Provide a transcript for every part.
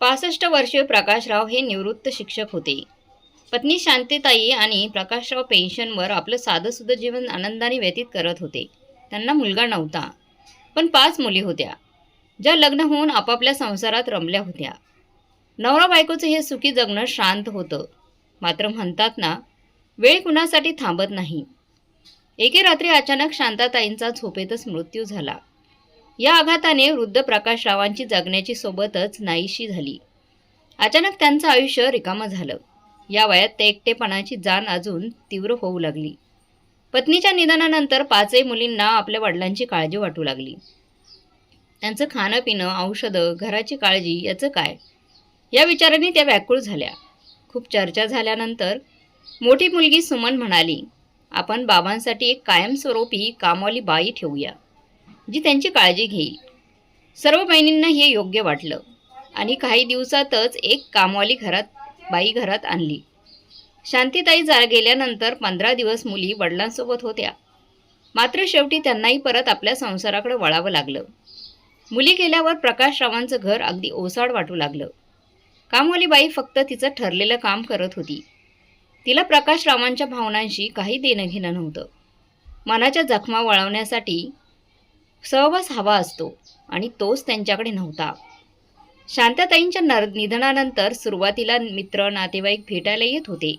पासष्ट वर्षीय प्रकाशराव हे निवृत्त शिक्षक होते. पत्नी शांतीताई आणि प्रकाशराव पेन्शनवर आपलं साधंसुधं जीवन आनंदाने व्यतीत करत होते. त्यांना मुलगा नव्हता पण पाच मुली होत्या ज्या लग्न होऊन आपापल्या संसारात रमल्या होत्या. नवरा बायकोचं हे सुखी जगणं शांत होतं. मात्र म्हणतात ना वेळ कुणासाठी थांबत नाही. एके रात्री अचानक शांताताईंचा झोपेतच मृत्यू झाला. या आघाताने वृद्ध प्रकाशरावांची जगण्याची सोबतच नाहीशी झाली. अचानक त्यांचं आयुष्य रिकामं झालं. या वयात ते एकटेपणाची जाण अजून तीव्र होऊ लागली. पत्नीच्या निधनानंतर पाचही मुलींना आपल्या वडिलांची काळजी वाटू लागली. त्यांचं खाणं पिणं औषधं घराची काळजी याचं काय? या विचारांनी त्या व्याकुळ झाल्या. खूप चर्चा झाल्यानंतर मोठी मुलगी सुमन म्हणाली आपण बाबांसाठी एक कायमस्वरूपी कामवाली बाई ठेवूया. जी त्यांची काळजी घेईल. सर्व बहिणींना हे योग्य वाटलं. आणि काही दिवसातच एक कामवाली घरात बाई घरात आणली. शांतीताई जा गेल्यानंतर पंधरा दिवस मुली वडिलांसोबत होत्या. मात्र शेवटी त्यांनाही परत आपल्या संसाराकडे वळावं लागलं. मुली गेल्यावर प्रकाशरावांचं घर अगदी ओसाड वाटू लागलं. कामवाली बाई फक्त तिचं ठरलेलं काम करत होती. तिला प्रकाशरावांच्या भावनांशी काही देणं घेणं नव्हतं. मनाच्या जखमा वळवण्यासाठी सहवास हवा असतो आणि तोच त्यांच्याकडे नव्हता. शांताताईंच्या नर निधनानंतर सुरुवातीला मित्र नातेवाईक भेटायला येत होते.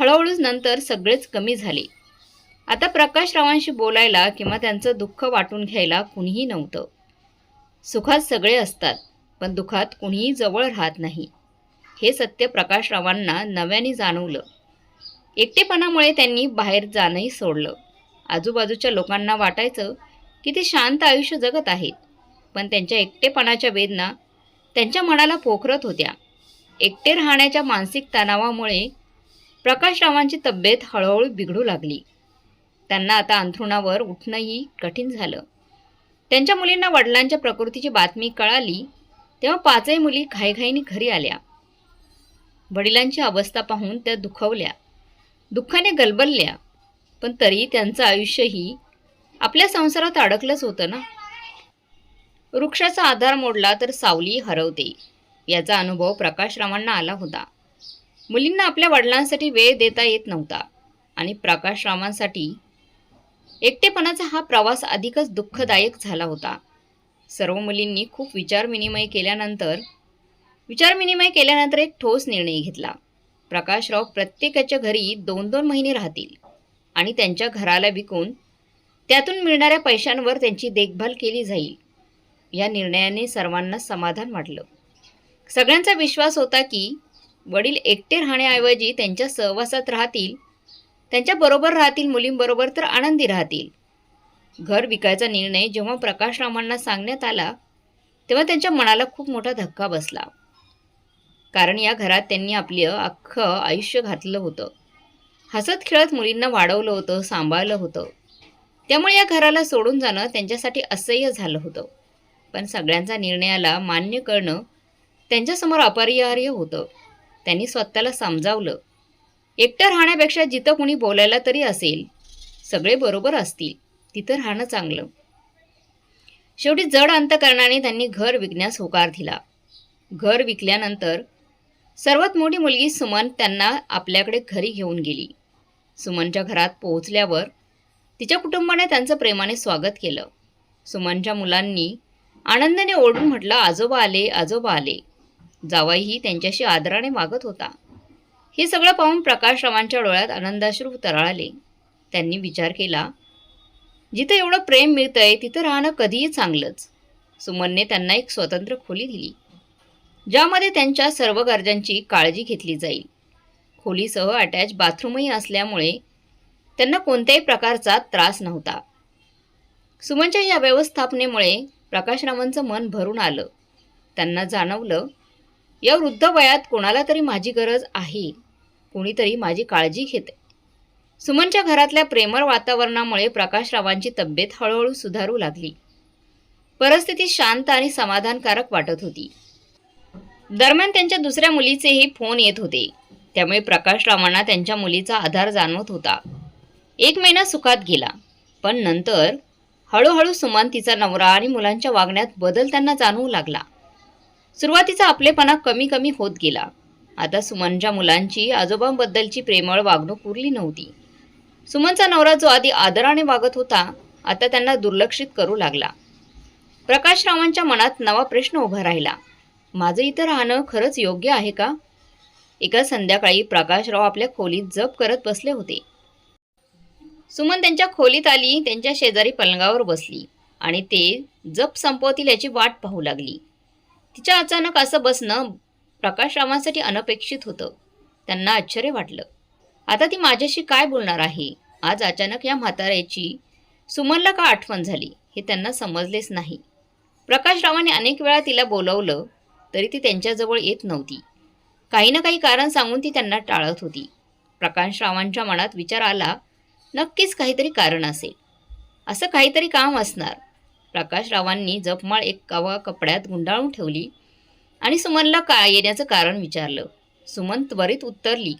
हळूहळूच नंतर सगळेच कमी झाले. आता प्रकाशरावांशी बोलायला किंवा त्यांचं दुःख वाटून घ्यायला कुणीही नव्हतं. सुखात सगळे असतात पण दुःखात कुणीही जवळ राहत नाही. हे सत्य प्रकाशरावांना नव्याने जाणवलं. एकटेपणामुळे त्यांनी बाहेर जाणंही सोडलं. आजूबाजूच्या लोकांना वाटायचं की ते शांत आयुष्य जगत आहेत. पण त्यांच्या एकटेपणाच्या वेदना त्यांच्या मनाला पोखरत होत्या. एकटे राहण्याच्या मानसिक तणावामुळे प्रकाशरावांची तब्येत हळूहळू बिघडू लागली. त्यांना आता अंथरुणावर उठणंही कठीण झालं. त्यांच्या मुलींना वडिलांच्या प्रकृतीची बातमी कळाली तेव्हा पाचही मुली घाईघाईने घरी आल्या. वडिलांची अवस्था पाहून त्या दुखवल्या. दुःखाने गलबलल्या पण तरी त्यांचं आयुष्यही आपल्या संसारात अडकलंच होतं ना. वृक्षाचा आधार मोडला तर सावली हरवते. याचा अनुभव प्रकाशरावांना आला होता. मुलींना आपल्या वडिलांसाठी वेळ देता येत नव्हता आणि प्रकाशरावांसाठी एकटेपणाचा हा प्रवास अधिकच दुःखदायक झाला होता. सर्व मुलींनी खूप विचारविनिमय केल्यानंतर विचारविनिमय केल्यानंतर एक ठोस निर्णय घेतला. प्रकाशराव प्रत्येकाच्या घरी दोन दोन महिने राहतील आणि त्यांच्या घराला विकून त्यातून मिळणाऱ्या पैशांवर त्यांची देखभाल केली जाईल. या निर्णयाने सर्वांना समाधान वाटलं. सगळ्यांचा विश्वास होता की वडील एकटे राहण्याऐवजी त्यांच्या सहवासात राहतील त्यांच्याबरोबर राहतील मुलींबरोबर तर आनंदी राहतील. घर विकायचा निर्णय जेव्हा प्रकाशरावांना सांगण्यात आला तेव्हा त्यांच्या मनाला खूप मोठा धक्का बसला. कारण या घरात त्यांनी आपलं अख्खं आयुष्य घातलं होतं. हसत खेळत मुलींना वाढवलं होतं सांभाळलं होतं. त्यामुळे या घराला सोडून जाणं त्यांच्यासाठी असह्य झालं होतं. पण सगळ्यांचा निर्णयाला मान्य करणं त्यांच्यासमोर अपरिहार्य होतं. त्यांनी स्वतःला समजावलं. एकटं राहण्यापेक्षा जिथं कुणी बोलायला तरी असेल सगळे बरोबर असतील तिथं राहणं चांगलं. शेवटी जड अंतकरणाने त्यांनी घर विकण्यास होकार दिला. घर विकल्यानंतर सर्वात मोठी मुलगी सुमन त्यांना आपल्याकडे घरी घेऊन गेली. सुमनच्या घरात पोहोचल्यावर तिच्या कुटुंबाने त्यांचं प्रेमाने स्वागत केलं. सुमनच्या मुलांनी आनंदाने ओढून म्हटलं आजोबा आले आजोबा आले. जावाईही त्यांच्याशी आदराने वागत होता. हे सगळं पाहून प्रकाशरावांच्या डोळ्यात आनंदाश्रू तराळले. त्यांनी विचार केला जिथं एवढं प्रेम मिळतंय तिथं राहणं कधीही चांगलंच. सुमनने त्यांना एक स्वतंत्र खोली दिली ज्यामध्ये त्यांच्या सर्व गरजांची काळजी घेतली जाईल. खोलीसह अटॅच बाथरूमही असल्यामुळे त्यांना कोणत्याही प्रकारचा त्रास नव्हता. सुमनच्या या व्यवस्थापनेमुळे प्रकाशरावांचं मन भरून आलं. त्यांना जाणवलं या वृद्ध वयात कोणाला तरी माझी गरज आहे. कोणीतरी माझी काळजी घेते. सुमनच्या घरातल्या प्रेमळ वातावरणामुळे प्रकाशरावांची तब्येत हळूहळू सुधारू लागली. परिस्थिती शांत आणि समाधानकारक वाटत होती. दरम्यान त्यांच्या दुसऱ्या मुलीचेही फोन येत होते. त्यामुळे प्रकाशरावांना त्यांच्या मुलीचा आधार जाणवत होता. एक महिना सुखात गेला. पण नंतर हळूहळू सुमन तिचा नवरा आणि मुलांच्या वागण्यात बदल त्यांना जाणवू लागला. सुरुवातीचा आपलेपणा कमी कमी होत गेला. आता सुमनच्या मुलांची आजोबांबद्दलची प्रेमळ वागणूक उरली नव्हती. सुमनचा नवरा जो आधी आदराने वागत होता आता त्यांना दुर्लक्षित करू लागला. प्रकाशरावांच्या मनात नवा प्रश्न उभा राहिला. माझं इथं राहणं खरंच योग्य आहे का? एका संध्याकाळी प्रकाशराव आपल्या खोलीत जप करत बसले होते. सुमन त्यांच्या खोलीत आली त्यांच्या शेजारी पलंगावर बसली आणि ते जप संपवतील याची वाट पाहू लागली. तिच्या अचानक असं बसणं प्रकाशरावांसाठी अनपेक्षित होतं. त्यांना आश्चर्य वाटलं. आता ती माझ्याशी काय बोलणार आहे? आज अचानक या म्हाताऱ्याची सुमनला का आठवण झाली? हे त्यांना समजलेच नाही. प्रकाशरावांनी अनेक वेळा तिला बोलवलं तरी ती त्यांच्याजवळ येत नव्हती. काही ना काही कारण सांगून ती त्यांना टाळत होती. प्रकाशरावांच्या मनात विचार आला नक्कीच काहीतरी कारण असेल. असं काहीतरी काम असणार. प्रकाशरावांनी जपमाळ एक कवा कपड्यात गुंडाळून ठेवली आणि सुमनला का येण्याचं कारण विचारलं. सुमन त्वरित उत्तरली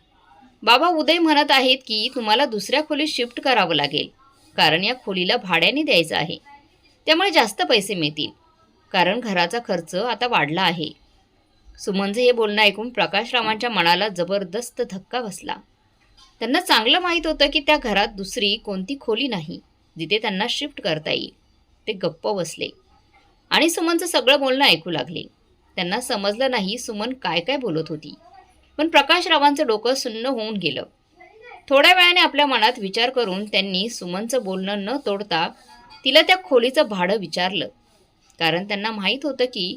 बाबा उदय म्हणत आहेत की तुम्हाला दुसऱ्या खोलीत शिफ्ट करावं लागेल. कारण या खोलीला भाड्याने द्यायचं आहे. त्यामुळे जास्त पैसे मिळतील. कारण घराचा खर्च आता वाढला आहे. सुमनचं हे बोलणं ऐकून प्रकाशरावांच्या मनाला जबरदस्त धक्का बसला. त्यांना चांगलं माहीत होतं की त्या घरात दुसरी कोणती खोली नाही जिथे त्यांना शिफ्ट करता येईल. ते गप्प बसले. आणि सुमनचं सगळं बोलणं ऐकू लागले. त्यांना समजलं नाही सुमन काय काय बोलत होती. पण प्रकाशरावांचं डोकं सुन्न होऊन गेलं. थोड्या वेळाने आपल्या मनात विचार करून त्यांनी सुमनचं बोलणं न तोडता तिला त्या खोलीचं भाडं विचारलं. कारण त्यांना माहीत होतं की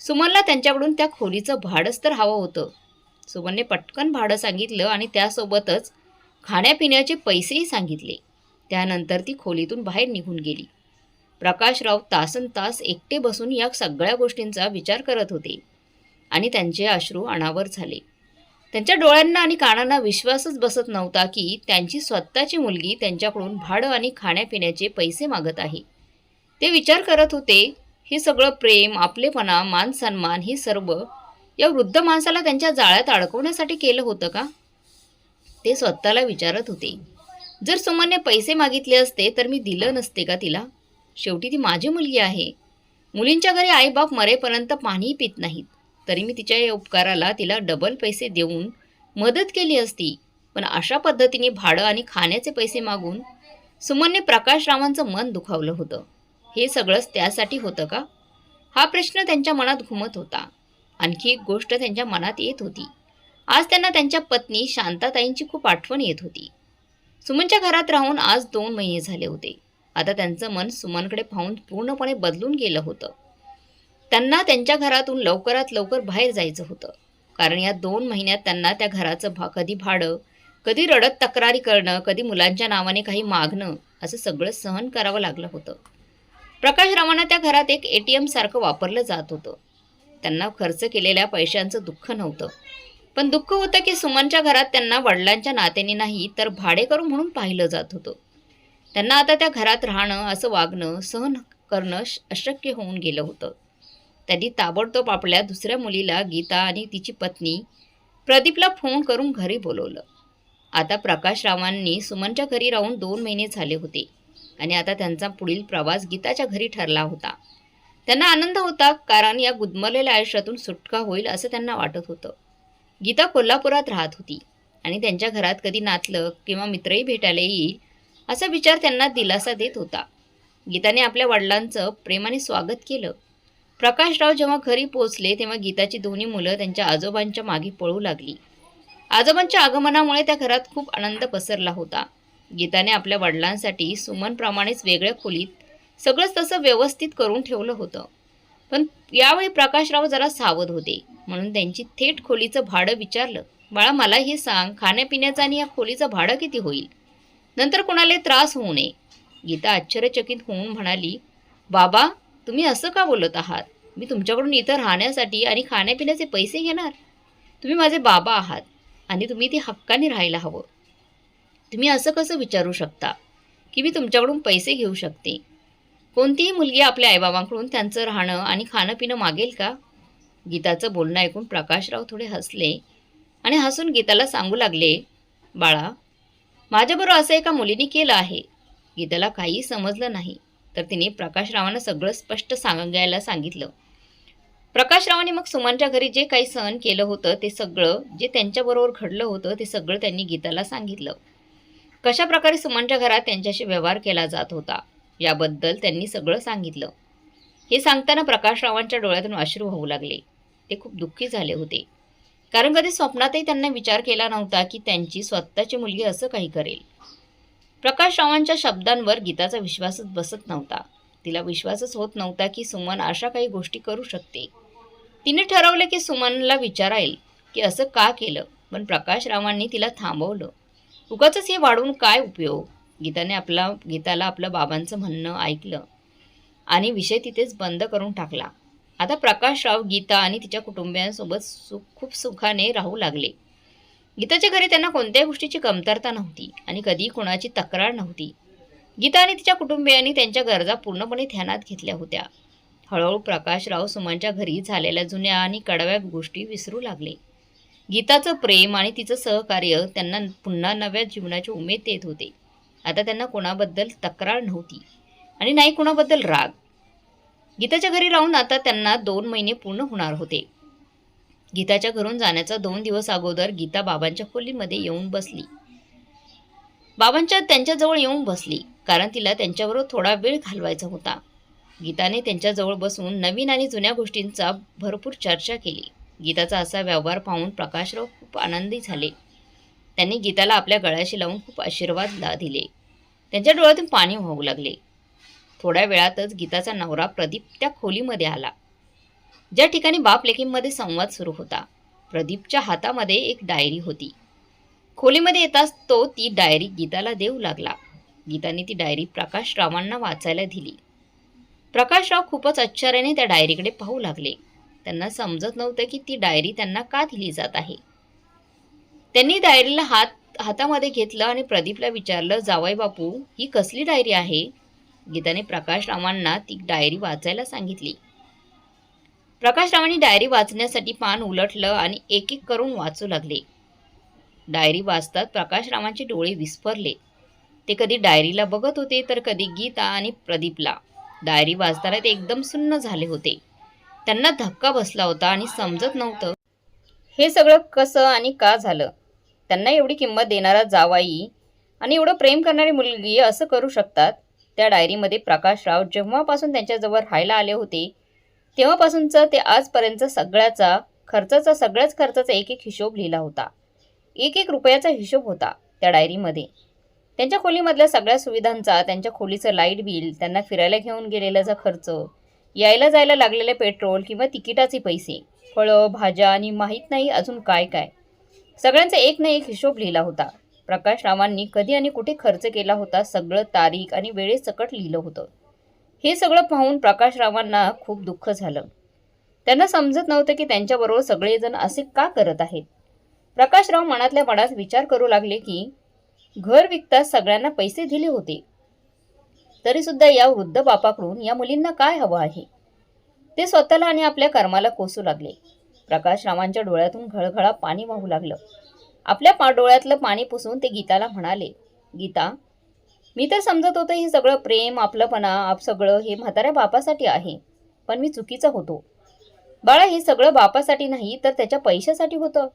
सुमनला त्यांच्याकडून त्या खोलीचं भाडंच तर हवं होतं. सुमनने पटकन भाडं सांगितलं आणि त्यासोबतच खाण्यापिण्याचे पैसेही सांगितले. त्यानंतर ती खोलीतून बाहेर निघून गेली. प्रकाशराव तासन तास एकटे बसून या सगळ्या गोष्टींचा विचार करत होते आणि त्यांचे अश्रू अनावर झाले. त्यांच्या डोळ्यांना आणि कानांना विश्वासच बसत नव्हता की त्यांची स्वतःची मुलगी त्यांच्याकडून भाडं आणि खाण्यापिण्याचे पैसे मागत आहे. ते विचार करत होते हे सगळं प्रेम आपलेपणा मान सन्मान हे सर्व या वृद्ध माणसाला त्यांच्या जाळ्यात अडकवण्यासाठी केलं होतं का? ते स्वतःला विचारत होते. जर सुमनने पैसे मागितले असते तर मी दिलं नसते का तिला? शेवटी ती माझी मुलगी आहे. मुलींच्या घरी आईबाप मरेपर्यंत पाणीही पित नाहीत. तरी मी तिच्या या उपकाराला तिला डबल पैसे देऊन मदत केली असती. पण अशा पद्धतीने भाडं आणि खाण्याचे पैसे मागून सुमनने प्रकाशरावांचं मन दुखावलं होतं. हे सगळंच त्यासाठी होतं का? हा प्रश्न त्यांच्या मनात घुमत होता. आणखी एक गोष्ट त्यांच्या मनात येत होती. आज त्यांना त्यांच्या पत्नी शांताताईंची खूप आठवण येत होती. सुमनच्या घरात राहून आज दोन महिने झाले होते. आता त्यांचं मन सुमनकडे पाहून पूर्णपणे बदलून गेलं होतं. त्यांना त्यांच्या घरातून लवकरात लवकर बाहेर जायचं होतं. कारण या दोन महिन्यात त्यांना त्या घराचं भा कधी भाडं कधी रडत तक्रारी करणं कधी मुलांच्या नावाने काही मागणं असं सगळं सहन करावं लागलं होतं. प्रकाशरावांना त्या घरात एक ए टी एमसारखं वापरलं जात होतं. त्यांना खर्च केलेल्या पैशांचं दुःख नव्हतं. पण दुःख होतं की सुमनच्या घरात त्यांना वडिलांच्या नात्याने नाही तर भाडेकरू म्हणून पाहिलं जात होतं. त्यांना आता त्या घरात राहणं असं वागणं सहन करणं श- अशक्य होऊन गेलं होतं. त्यांनी ताबडतोब आपल्या दुसऱ्या मुलीला गीता आणि तिची पत्नी प्रदीपला फोन करून घरी बोलवलं. आता प्रकाशरावांनी सुमनच्या घरी राहून दोन महिने झाले होते आणि आता त्यांचा पुढील प्रवास गीताच्या घरी ठरला होता. त्यांना आनंद होता कारण या गुदमरलेल्या आयुष्यातून सुटका होईल असं त्यांना वाटत होतं. गीता कोल्हापुरात राहत होती आणि त्यांच्या घरात कधी नातलं किंवा मित्रही भेटायला येईल असा विचार त्यांना दिलासा देत होता. गीताने आपल्या वडिलांचं प्रेमाने स्वागत केलं. प्रकाशराव जेव्हा घरी पोचले तेव्हा गीताची दोन्ही मुलं त्यांच्या आजोबांच्या मागे पळू लागली. आजोबांच्या आगमनामुळे त्या घरात खूप आनंद पसरला होता. गीताने आपल्या वडिलांसाठी सुमनप्रमाणेच वेगळ्या खोलीत सगळंच तसं व्यवस्थित करून ठेवलं होतं. पण यावेळी प्रकाशराव जरा सावध होते. म्हणून त्यांची थेट खोलीचं भाडं विचारलं. बाळा मला हे सांग खाण्यापिण्याचं आणि या खोलीचं भाडं किती होईल? नंतर कोणाला त्रास होऊ नये. गीता आश्चर्यचकित होऊन म्हणाली बाबा तुम्ही असं का बोलत आहात? मी तुमच्याकडून इथं राहण्यासाठी आणि खाण्यापिण्याचे पैसे घेणार? तुम्ही माझे बाबा आहात आणि तुम्ही ते हक्काने राहायला हवं. तुम्ही असं कसं विचारू शकता की मी तुमच्याकडून पैसे घेऊ शकते? कोणतीही मुलगी आपल्या आईबाबांकडून त्यांचं राहणं आणि खाणं पिणं मागेल का? गीताचं बोलणं ऐकून प्रकाशराव थोडे हसले आणि हसून गीताला सांगू लागले बाळा माझ्याबरोबर असं एका मुलीने केलं आहे गीताला काहीही समजलं नाही तर तिने प्रकाशरावांना सगळं स्पष्ट सांगायला सांगितलं. प्रकाशरावांनी मग सुमनच्या घरी जे काही सहन केलं होतं ते सगळं जे त्यांच्याबरोबर घडलं होतं ते सगळं त्यांनी गीताला सांगितलं. कशा प्रकारे सुमनच्या घरात त्यांच्याशी व्यवहार केला जात होता? याबद्दल त्यांनी सगळं सांगितलं. हे सांगताना प्रकाशरावांच्या डोळ्यातून अश्रू होऊ लागले. ते खूप दुःखी झाले होते. कारण कधी स्वप्नातही त्यांना विचार केला नव्हता की त्यांची स्वतःची मुलगी असं काही करेल. प्रकाशरावांच्या शब्दांवर गीताचा विश्वासच बसत नव्हता. तिला विश्वासच होत नव्हता की सुमन अशा काही गोष्टी करू शकते. तिने ठरवलं की सुमनला विचाराईल की असं का केलं पण प्रकाशरावांनी तिला थांबवलं. उगाच हे वाढवून काय उपयोग? गीताने आपला गीताला आपलं बाबांचं म्हणणं ऐकलं आणि विषय तिथेच बंद करून टाकला. आता प्रकाशराव गीता आणि तिच्या कुटुंबियांसोबत सुख खूप सुखाने राहू लागले. गीताच्या घरी त्यांना कोणत्याही गोष्टीची कमतरता नव्हती आणि कधी कोणाची तक्रार नव्हती. गीता आणि तिच्या कुटुंबियांनी त्यांच्या गरजा पूर्णपणे ध्यानात घेतल्या होत्या. हळूहळू प्रकाशराव सुमांच्या घरी झालेल्या जुन्या आणि कडव्या गोष्टी विसरू लागले. गीताचं प्रेम आणि तिचं सहकार्य त्यांना पुन्हा नव्या जीवनाची उमेद देत होते. आता त्यांना कोणाबद्दल तक्रार नव्हती. आणि नाही कोणाबद्दल राग. गीताच्या घरी राहून आता त्यांना दोन महिने पूर्ण होणार होते. गीताच्या घरून जाण्याचा दोन दिवस अगोदर गीता बाबांच्या खोलीमध्ये येऊन बसली. बाबांच्या त्यांच्याजवळ येऊन बसली कारण तिला त्यांच्याबरोबर थोडा वेळ घालवायचा होता. गीताने त्यांच्याजवळ बसून नवीन आणि जुन्या गोष्टींचा भरपूर चर्चा केली. गीताचा असा व्यवहार पाहून प्रकाशराव खूप आनंदी झाले. त्यांनी गीताला आपल्या गळ्याशी लावून खूप आशीर्वाद दिले. त्यांच्या डोळ्यातून पाणी वाहू लागले. थोड्या वेळातच गीताचा नवरा प्रदीप त्या खोलीमध्ये आला. ज्या ठिकाणी बाप लेखींमध्ये संवाद सुरू होता प्रदीपच्या हातामध्ये एक डायरी होती. खोलीमध्ये येताच तो ती डायरी गीताला देऊ लागला. गीताने ती डायरी प्रकाशरावांना वाचायला दिली. प्रकाशराव खूपच आश्चर्याने त्या डायरीकडे पाहू लागले. त्यांना समजत नव्हतं की ती डायरी त्यांना का दिली जात आहे. त्यांनी डायरीला हात हातामध्ये घेतलं आणि प्रदीपला विचारलं जावई बापू ही कसली डायरी आहे? गीताने प्रकाशरावांना ती डायरी वाचायला सांगितली. प्रकाशरावांनी डायरी वाचण्यासाठी पान उलटलं आणि एक एक करून वाचू लागले. डायरी वाचतात प्रकाशरावांचे डोळे विस्फरले. ते कधी डायरीला बघत होते तर कधी गीता आणि प्रदीपला. डायरी वाचताना ते एकदम सुन्न झाले होते. त्यांना धक्का बसला होता आणि समजत नव्हतं हे सगळं कसं आणि का झालं. त्यांना एवढी किंमत देणारा जावाई आणि एवढं प्रेम करणारी मुलगी असं करू शकतात? त्या डायरीमध्ये प्रकाशराव जेव्हापासून त्यांच्याजवळ राहायला आले होते तेव्हापासूनचा ते आजपर्यंत सगळ्याचा खर्चाचा सगळ्याच खर्चाचा एक एक हिशोब लिहिला होता. एक एक रुपयाचा हिशोब होता त्या डायरीमध्ये. त्यांच्या खोलीमधल्या सगळ्या सुविधांचा त्यांच्या खोलीचं लाइट बिल त्यांना फिरायला घेऊन गेलेल्याचा खर्च यायला जायला लागलेले पेट्रोल किंवा तिकिटाचे पैसे फळं भाज्या आणि माहीत नाही अजून काय काय सगळ्यांचा एक ना एक हिशोब लिहिला होता. प्रकाशरावांनी कधी आणि कुठे खर्च केला होता सगळं तारीख आणि वेळेसकट लिहिलं होतं. हे सगळं पाहून प्रकाशरावांना खूप दुःख झालं. त्यांना समजत नव्हतं की त्यांच्याबरोबर सगळेजण असे का करत आहेत. प्रकाशराव मनातल्या मनात विचार करू लागले की घर विकताच सगळ्यांना पैसे दिले होते. तरीसुद्धा या वृद्ध बापाकडून या मुलींना काय हवं आहे? ते स्वतःला आणि आपल्या कर्माला कोसू लागले. प्रकाशरावांच्या डोळ्यातून घळघळा पाणी वाहू लागलं. आपल्या पा डोळ्यातलं पाणी पुसून ते गीताला म्हणाले गीता मी तर समजत होतं हे सगळं प्रेम आपलंपणा आप सगळं हे म्हाताऱ्या बापासाठी आहे पण मी चुकीचं होतो. बाळा हे सगळं बापासाठी नाही तर त्याच्या पैशासाठी होतं.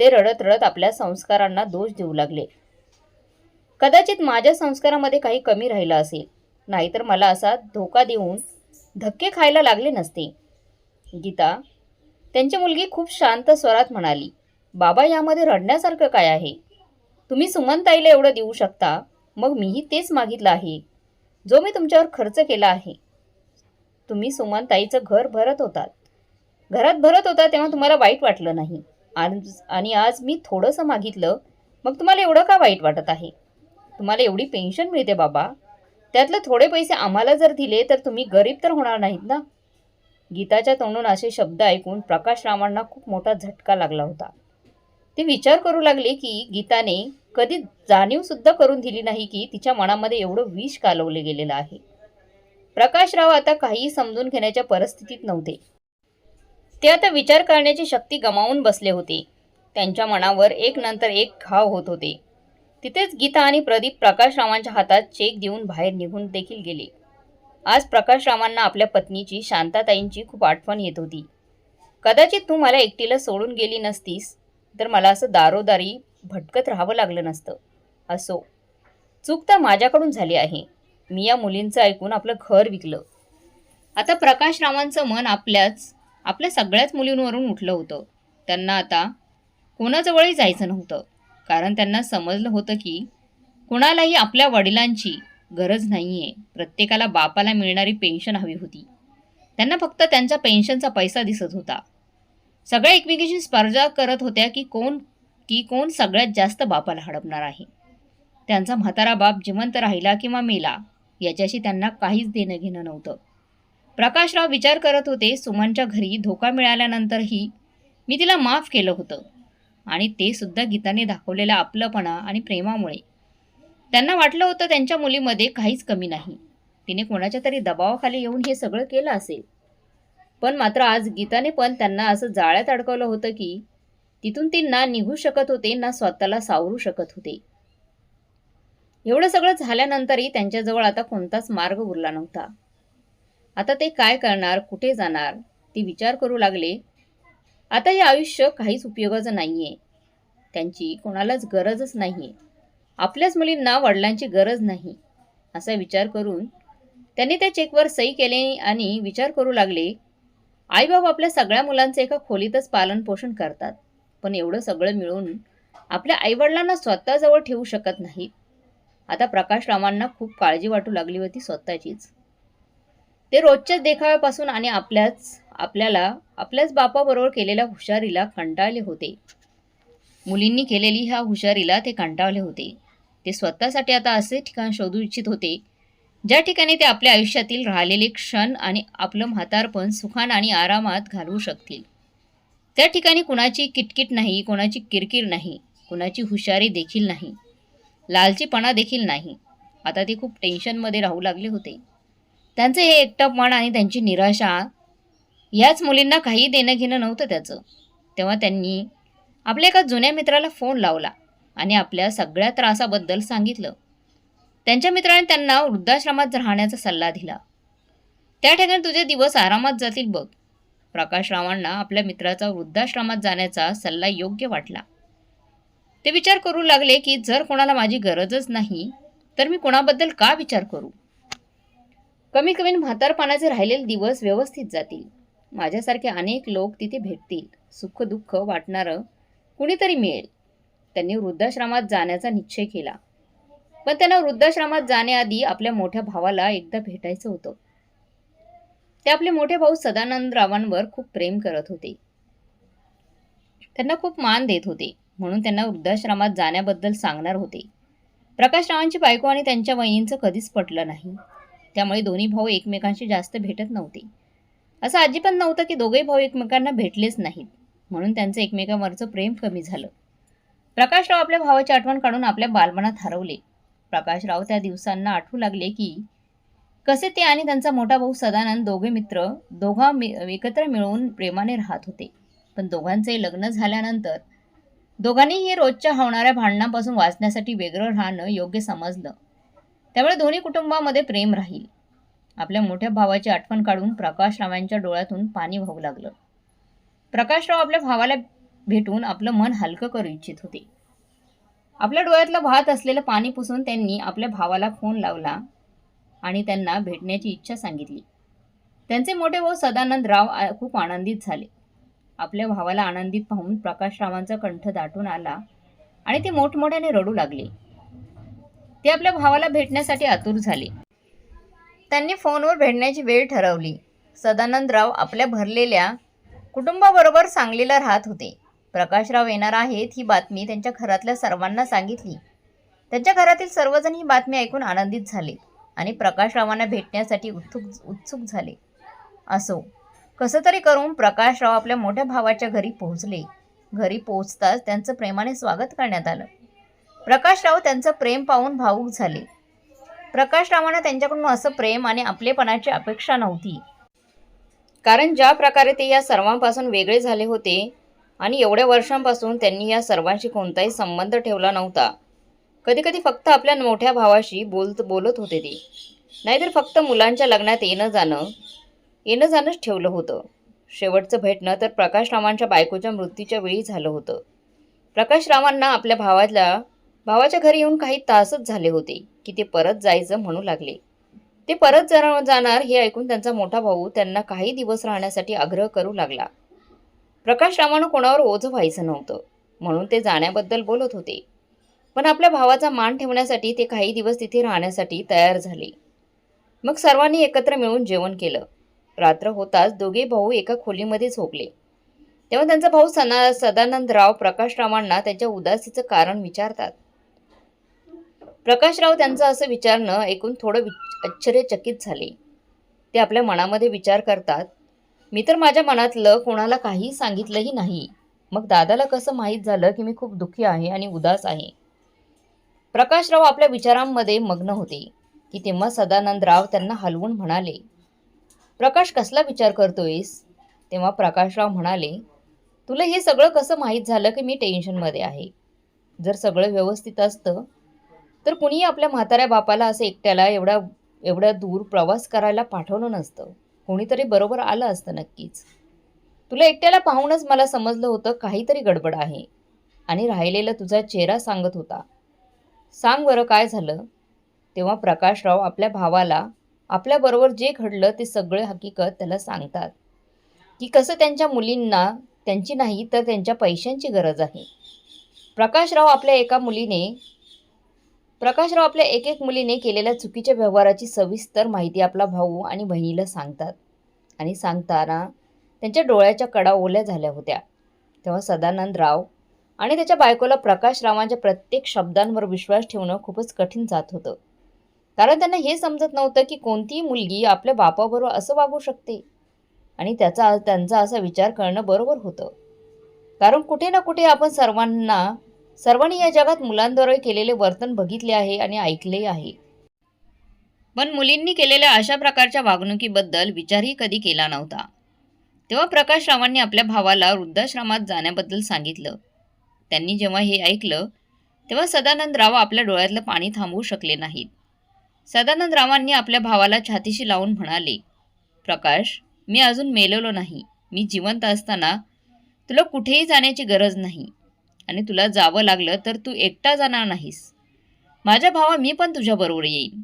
ते रडत रडत आपल्या संस्कारांना दोष देऊ लागले. कदाचित माझ्या संस्कारामध्ये काही कमी राहिलं असेल. नाहीतर मला असा धोका देऊन धक्के खायला लागले नसते. गीता त्यांची मुलगी खूप शांत स्वरात म्हणाली बाबा यामध्ये रडण्यासारखं काय आहे? तुम्ही सुमनताईला एवढं देऊ शकता? मग मीही तेच मागितलं आहे. जो मी तुमच्यावर खर्च केला आहे. तुम्ही सुमनताईचं घर भरत होतात. घरात भरत होता तेव्हा तुम्हाला वाईट वाटलं नाही. आज आणि आज मी थोडंसं मागितलं मग तुम्हाला एवढं का वाईट वाटत आहे? तुम्हाला एवढी पेन्शन मिळते बाबा. त्यातलं थोडे पैसे आम्हाला जर दिले तर तुम्ही गरीब तर होणार नाहीत ना? गीताच्या तोंडून असे शब्द ऐकून प्रकाशरावांना खूप मोठा झटका लागला होता. ते विचार करू लागले की गीताने कधी जाणीवसुद्धा करून दिली नाही की तिच्या मनामध्ये एवढं विष कालवले गेलेलं आहे. प्रकाशराव आता काहीही समजून घेण्याच्या परिस्थितीत नव्हते. ते आता विचार करण्याची शक्ती गमावून बसले होते. त्यांच्या मनावर एक नंतर एक घाव होत होते. तिथेच गीता आणि प्रदीप प्रकाशरावांच्या हातात चेक देऊन बाहेर निघून देखील गेले. आज प्रकाशरावांना आपल्या पत्नीची शांताताईंची खूप आठवण येत होती. कदाचित तू मला एकटीला सोडून गेली नसतीस तर मला असं दारोदारी भटकत राहावं लागलं नसतं. असो. चूक तर माझ्याकडून झाली आहे. मी या मुलींचं ऐकून आपलं घर विकलं. आता प्रकाशरावांचं मन आपल्याच आपल्या सगळ्याच मुलींवरून उठलं होतं. त्यांना आता कोणाजवळही जायचं नव्हतं. कारण त्यांना समजलं होतं की कुणालाही आपल्या वडिलांची गरज नाही आहे प्रत्येकाला बापाला मिळणारी पेन्शन हवी होती. त्यांना फक्त त्यांचा पेन्शनचा पैसा दिसत होता. सगळ्या एकमेकीशी स्पर्धा करत होत्या की कोण की कोण सगळ्यात जास्त बापाला हडपणार आहे. त्यांचा म्हातारा बाप जिवंत राहिला किंवा मेला याच्याशी त्यांना काहीच देणं घेणं नव्हतं. प्रकाशराव विचार करत होते सुमनच्या घरी धोका मिळाल्यानंतरही मी तिला माफ केलं होतं. आणि ते सुद्धा गीताने दाखवलेला आपलंपणा आणि प्रेमामुळे. त्यांना वाटलं होतं त्यांच्या मुलीमध्ये काहीच कमी नाही. तिने कोणाच्या तरी दबावाखाली येऊन हे सगळं केलं असेल. पण मात्र आज गीताने पण त्यांना असं जाळ्यात अडकवलं होतं की तिथून ती ना निघू शकत होते ना स्वतःला सावरू शकत होते. एवढं सगळं झाल्यानंतरही त्यांच्याजवळ आता कोणताच मार्ग उरला नव्हता. आता ते काय करणार कुठे जाणार ते विचार करू लागले. आता हे आयुष्य काहीच उपयोगाचं नाही आहे त्यांची कोणालाच गरजच नाही आहे आपल्याच मुलींना वडिलांची गरज नाही असा विचार करून त्यांनी त्या चेकवर सही केले आणि विचार करू लागले आईबाबा आपल्या सगळ्या मुलांचे एका खोलीतच पालनपोषण करतात पण एवढं सगळं मिळून आपल्या आईवडिलांना स्वतःजवळ ठेवू शकत नाहीत. आता प्रकाश रामांना खूप काळजी वाटू लागली होती स्वतःचीच. ते रोजच्याच देखाव्यापासून आणि आपल्याच आपल्याला आपल्याच बापाबरोबर केलेल्या हुशारीला कंटाळले होते. मुलींनी केलेली ह्या हुशारीला ते कंटाळले होते. ते स्वतःसाठी आता असे ठिकाण शोधू इच्छित होते ज्या ठिकाणी ते आपल्या आयुष्यातील राहिलेले क्षण आणि आपलं म्हातारपण सुखान आणि आरामात घालवू शकतील. त्या ठिकाणी कुणाची किटकिट नाही कोणाची किरकिर नाही कुणाची हुशारी देखील नाही लालचीपणा देखील नाही. आता ते खूप टेन्शनमध्ये राहू लागले होते. त्यांचे हे एकटपण आणि त्यांची निराशा याच मुलींना काही देणं घेणं नव्हतं त्याचं. तेव्हा त्यांनी आपल्या एका जुन्या मित्राला फोन लावला. आणि आपल्या सगळ्या त्रासाबद्दल सांगितलं. त्यांच्या मित्राने त्यांना वृद्धाश्रमात राहण्याचा सल्ला दिला. त्या ठिकाणी तुझे दिवस आरामात जातील बघ. प्रकाशरावांना आपल्या मित्राचा वृद्धाश्रमात जाण्याचा सल्ला योग्य वाटला. ते विचार करू लागले की जर कोणाला माझी गरजच नाही तर मी कोणाबद्दल का विचार करू? कमी कमी म्हातारपणाचे राहिलेले दिवस व्यवस्थित जातील. माझ्यासारखे अनेक लोक तिथे भेटतील. सुख दुःख वाटणारं कुणीतरी मिळेल. त्यांनी वृद्धाश्रमात जाण्याचा निश्चय केला. पण त्यांना वृद्धाश्रमात जाण्याआधी आपल्या मोठ्या भावाला एकदा भेटायचं होतं. ते आपले मोठे भाऊ सदानंद रावांवर खूप प्रेम करत होते. त्यांना खूप मान देत होते. म्हणून त्यांना वृद्धाश्रमात जाण्याबद्दल सांगणार होते. प्रकाशरावांची बायको आणि त्यांच्या वहिनींचं कधीच पटलं नाही. त्यामुळे दोन्ही भाऊ एकमेकांशी जास्त भेटत नव्हते. असं अजिबात नव्हतं की दोघेही भाऊ एकमेकांना भेटलेच नाहीत. म्हणून त्यांचं एकमेकांवरचं प्रेम कमी झालं. प्रकाशराव आपल्या भावाची आठवण काढून आपल्या बालपणात हरवले. प्रकाशराव त्या दिवसांना आठवू लागले की कसे ते आणि त्यांचा मोठा भाऊ सदानंद दोघे मित्र दोघा एकत्र मिळून प्रेमाने राहत होते. पण दोघांचे लग्न झाल्यानंतर दोघांनीही रोजच्या होणाऱ्या भांडणापासून वाचण्यासाठी वेगळं राहणं योग्य समजलं. त्यामुळे दोन्ही कुटुंबामध्ये प्रेम राहील. आपल्या मोठ्या भावाची आठवण काढून प्रकाशरावांच्या डोळ्यातून पाणी वाहू लागलं. प्रकाशराव आपल्या भावाला भेटून आपलं मन हलकं करू इच्छित होते. आपल्या डोळ्यातलं वाहत असलेलं पाणी पुसून त्यांनी आपल्या भावाला फोन लावला आणि त्यांना भेटण्याची इच्छा सांगितली. त्यांचे मोठे भाऊ सदानंद राव आ- खूप आनंदित झाले. आपल्या भावाला आनंदित पाहून प्रकाशरावांचा कंठ दाटून आला आणि ते मोठमोठ्याने रडू लागले. ते आपल्या भावाला भेटण्यासाठी आतुर झाले. त्यांनी फोनवर भेटण्याची वेळ ठरवली. सदानंदराव आपल्या भरलेल्या कुटुंबाबरोबर सांगलीला राहत होते. प्रकाशराव येणार आहेत ही बातमी त्यांच्या घरातल्या सर्वांना सांगितली. त्यांच्या घरातील सर्वजण ही बातमी ऐकून आनंदित झाले आणि प्रकाशरावांना भेटण्यासाठी उत्सुक उत्सुक झाले. असो कसं तरी करून प्रकाशराव आपल्या मोठ्या भावाच्या घरी पोहोचले. घरी पोहोचताच त्यांचं प्रेमाने स्वागत करण्यात आलं. प्रकाशराव त्यांचं प्रेम पाहून भावूक झाले. प्रकाशरावांना त्यांच्याकडून असं प्रेम आणि आपलेपणाची अपेक्षा नव्हती. कारण ज्या प्रकारे ते या सर्वांपासून वेगळे झाले होते आणि एवढ्या वर्षांपासून त्यांनी या सर्वांशी कोणताही संबंध ठेवला नव्हता. कधीकधी फक्त आपल्या मोठ्या भावाशी बोलत बोलत होते ते. नाहीतर फक्त मुलांच्या लग्नात येणं जाणं येणं जाणंच ठेवलं होतं. शेवटचं भेटणं तर प्रकाशरावांच्या बायकोच्या मृत्यूच्या वेळी झालं होतं. प्रकाश रामांना आपल्या भावाला भावाच्या घरी येऊन काही तासच झाले होते की ते परत जायचं म्हणू लागले. ते परत जाणार हे ऐकून त्यांचा मोठा भाऊ त्यांना काही दिवस राहण्यासाठी आग्रह करू लागला. प्रकाश रावानं कोणावर ओझं व्हायचं नव्हतं म्हणून ते जाण्याबद्दल बोलत होते. पण आपल्या भावाचा मान ठेवण्यासाठी ते काही दिवस तिथे राहण्यासाठी तयार झाले. मग सर्वांनी एकत्र मिळून जेवण केलं. रात्र होताच दोघे भाऊ एका खोलीमध्ये झोपले. तेव्हा त्यांचा भाऊ सना सदानंदराव प्रकाशरावांना त्यांच्या उदासीचं कारण विचारतात. प्रकाशराव त्यांचं असं विचारणं ऐकून थोडं आश्चर्यचकित झाले. ते आपल्या मनामध्ये विचार करतात मी तर माझ्या मनातलं कोणाला काही सांगितलंही नाही. मग दादाला कसं माहीत झालं की मी खूप दुःखी आहे आणि उदास आहे? प्रकाशराव आपल्या विचारांमध्ये मग्न होते की तेव्हा सदानंदराव त्यांना हलवून म्हणाले प्रकाश कसला विचार करतोयस? तेव्हा प्रकाशराव म्हणाले तुला हे सगळं कसं माहीत झालं की मी टेन्शनमध्ये आहे? जर सगळं व्यवस्थित असतं तर कुणीही आपल्या म्हाताऱ्या बापाला असं एकट्याला एवढा एवढ्या दूर प्रवास करायला पाठवलं नसतं. कोणीतरी बरोबर आलं असतं नक्कीच. तुला एकट्याला पाहूनच मला समजलं होतं काहीतरी गडबड आहे. आणि राहिलेला तुझा चेहरा सांगत होता. सांग बरं काय झालं? तेव्हा प्रकाशराव आपल्या भावाला आपल्याबरोबर जे घडलं ते सगळे हकीकत त्याला सांगतात. की कसं त्यांच्या मुलींना त्यांची नाही तर त्यांच्या पैशांची गरज आहे. प्रकाशराव आपल्या एका मुलीने प्रकाशराव आपल्या एक एक मुलीने केलेल्या चुकीच्या व्यवहाराची सविस्तर माहिती आपला भाऊ आणि बहिणीला सांगतात. आणि सांगताना त्यांच्या डोळ्याच्या कडा ओल्या झाल्या होत्या. तेव्हा सदानंदराव आणि त्याच्या बायकोला प्रकाशरावांच्या प्रत्येक शब्दांवर विश्वास ठेवणं खूपच कठीण जात होतं. कारण त्यांना हे समजत नव्हतं की कोणतीही मुलगी आपल्या बापाबरोबर असं वागू शकते. आणि त्याचा त्यांचा असा विचार करणं बरोबर होतं. कारण कुठे ना कुठे आपण सर्वांना सर्वांनी या जगात मुलांद्वारे केलेले वर्तन बघितले आहे आणि ऐकले आहे. पण मुलींनी केलेल्या अशा प्रकारच्या वागणुकीबद्दल विचारही कधी केला नव्हता. तेव्हा प्रकाश रावांनी आपल्या भावाला वृद्धाश्रमात जाण्याबद्दल सांगितलं. त्यांनी जेव्हा हे ऐकलं तेव्हा सदानंद राव आपल्या डोळ्यातलं पाणी थांबवू शकले नाहीत. सदानंद रावांनी आपल्या भावाला छातीशी लावून म्हणाले प्रकाश मी अजून मेलेलो नाही. मी जिवंत असताना तुला कुठेही जाण्याची गरज नाही. आणि तुला जावं लागलं तर तू एकटा जाणार नाहीस. माझ्या भावा मी पण तुझ्याबरोबर येईन.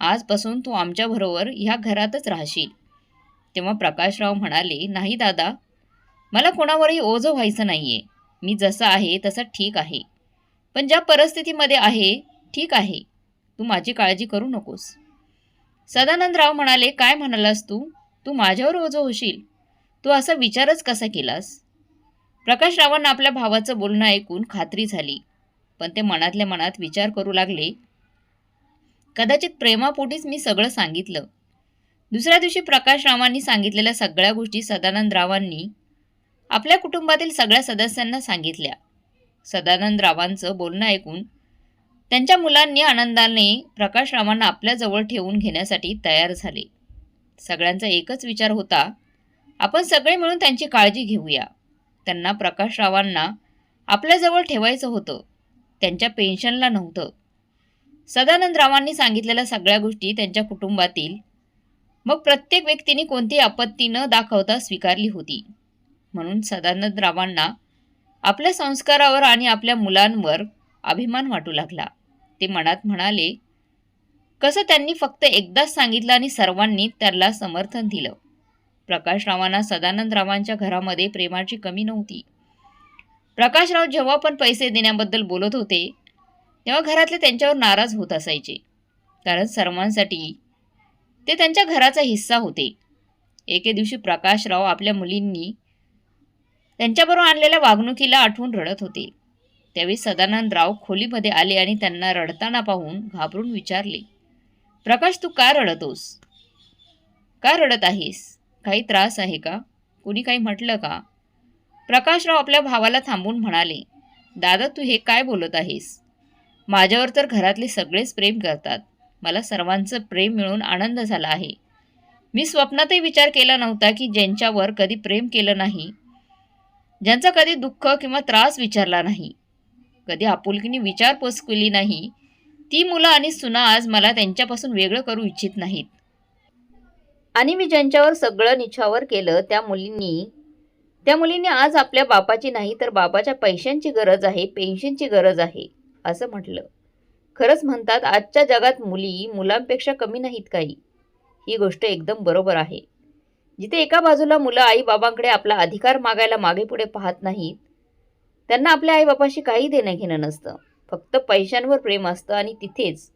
आजपासून तू आमच्याबरोबर ह्या घरातच राहशील. तेव्हा प्रकाशराव म्हणाले नाही दादा मला कोणावरही ओझं व्हायचं नाही आहे मी जसं आहे तसं ठीक आहे. पण ज्या परिस्थितीमध्ये आहे ठीक आहे. तू माझी काळजी करू नकोस. सदानंदराव म्हणाले काय म्हणालास तू? तू माझ्यावर ओझं होशील. तू असा विचारच कसा केलास? प्रकाशरावांना आपल्या भावाचं बोलणं ऐकून खात्री झाली. पण ते मनातल्या मनात विचार करू लागले. कदाचित प्रेमापोटीच मी सगळं सांगितलं. दुसऱ्या दिवशी प्रकाशरावांनी सांगितलेल्या सगळ्या गोष्टी सदानंदरावांनी आपल्या कुटुंबातील सगळ्या सदस्यांना सांगितल्या. सदानंदरावांचं बोलणं ऐकून त्यांच्या मुलांनी आनंदाने प्रकाशरावांना आपल्याजवळ ठेवून घेण्यासाठी तयार झाले. सगळ्यांचा एकच विचार होता आपण सगळे मिळून त्यांची काळजी घेऊया. त्यांना प्रकाशरावांना आपल्याजवळ ठेवायचं होतं. त्यांच्या पेन्शनला नव्हतं. सदानंदरावांनी सांगितलेल्या सगळ्या गोष्टी त्यांच्या कुटुंबातील मग प्रत्येक व्यक्तीने कोणतीही आपत्ती न दाखवता स्वीकारली होती. म्हणून सदानंदरावांना आपल्या संस्कारावर आणि आपल्या मुलांवर अभिमान वाटू लागला. ते मनात म्हणाले कसं त्यांनी फक्त एकदाच सांगितलं आणि सर्वांनी त्याला समर्थन दिलं. प्रकाशरावांना सदानंदरावांच्या घरामध्ये प्रेमाची कमी नव्हती. प्रकाशराव जेव्हा पण पैसे देण्याबद्दल बोलत होते तेव्हा घरातले त्यांच्यावर नाराज होत असायचे. कारण सर्वांसाठी ते त्यांच्या घराचा हिस्सा होते. एके दिवशी प्रकाशराव आपल्या मुलींनी त्यांच्याबरोबर आणलेल्या वागणुकीला आठवून रडत होते. त्यावेळी सदानंदराव खोलीमध्ये आले आणि त्यांना रडताना पाहून घाबरून विचारले प्रकाश तू का रडतोस? का रडत आहेस? काही त्रास आहे का? कुणी काही म्हटलं का? प्रकाशराव आपल्या भावाला थांबून म्हणाले दादा तू हे काय बोलत आहेस? माझ्यावर तर घरातले सगळेच प्रेम करतात. मला सर्वांचं प्रेम मिळून आनंद झाला आहे. मी स्वप्नातही विचार केला नव्हता की ज्यांच्यावर कधी प्रेम केलं नाही ज्यांचा कधी दुःख किंवा त्रास विचारला नाही कधी आपुलकीने विचारपूस केली नाही ती मुलं आणि सुना आज मला त्यांच्यापासून वेगळं करू इच्छित नाहीत. आणि मी ज्यांच्यावर सगळं निछावर केलं त्या मुलींनी त्या मुलींनी आज आपल्या बापाची नाही तर बापाच्या पैशांची गरज आहे पेन्शनची गरज आहे असं म्हटलं. खरंच म्हणतात आजच्या जगात मुली मुलांपेक्षा कमी नाहीत काही. ही गोष्ट एकदम बरोबर आहे. जिथे एका बाजूला मुलं आईबाबांकडे आपला अधिकार मागायला मागे पुढे पाहत नाहीत त्यांना आपल्या आईबापाशी काही देणं घेणं नसतं. फक्त पैशांवर प्रेम असतं आणि तिथेच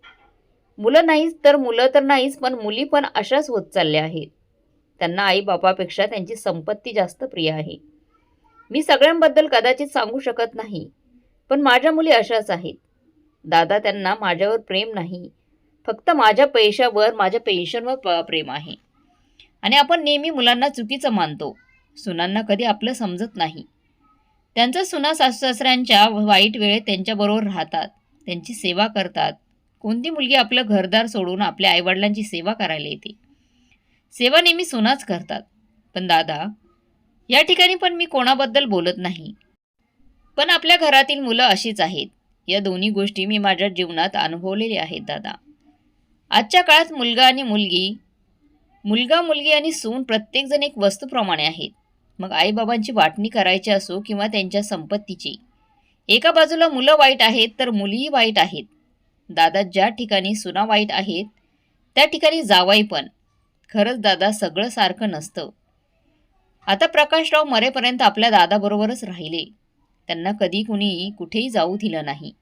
मुलं नाहीच तर मुलं तर नाहीच पण मुली पण अशाच होत चालल्या आहेत. त्यांना आईबापापेक्षा त्यांची संपत्ती जास्त प्रिय आहे. मी सगळ्यांबद्दल कदाचित सांगू शकत नाही पण माझ्या मुली अशाच आहेत. दादा त्यांना माझ्यावर प्रेम नाही फक्त माझ्या पैशावर माझ्या पेन्शनवर प- प्रेम आहे. आणि आपण नेहमी मुलांना चुकीचं मानतो सुनांना कधी आपलं समजत नाही. त्यांचं सुना सासू सासऱ्यांच्या वाईट वेळेत त्यांच्याबरोबर राहतात त्यांची सेवा करतात कोणती मुलगी आपलं घरदार सोडून आपल्या आईवडिलांची सेवा करायला येते? सेवा नेहमी सुनाच करतात. पण दादा या ठिकाणी पण मी कोणाबद्दल बोलत नाही. पण आपल्या घरातील मुलं अशीच आहेत. या दोन्ही गोष्टी मी माझ्या जीवनात अनुभवलेल्या आहेत दादा. आजच्या काळात मुलगा आणि मुलगी मुलगा मुलगी आणि सून प्रत्येकजण एक वस्तूप्रमाणे आहेत. मग आईबाबांची वाटणी करायची असो किंवा त्यांच्या संपत्तीची. एका बाजूला मुलं वाईट आहेत तर मुलीही वाईट आहेत. दादा ज्या ठिकाणी सुना वाईट आहेत त्या ठिकाणी जावाई पण. खरंच दादा सगळं सारखं नसतं. आता प्रकाशराव मरेपर्यंत आपल्या दादाबरोबरच राहिले. त्यांना कधी कुणी कुठेही जाऊ दिलं नाही.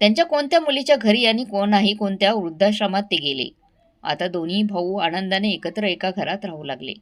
त्यांच्या कोणत्या मुलीच्या घरी आणि कोणाही कोणत्या वृद्धाश्रमात ते गेले. आता दोन्ही भाऊ आनंदाने एकत्र एका घरात राहू लागले.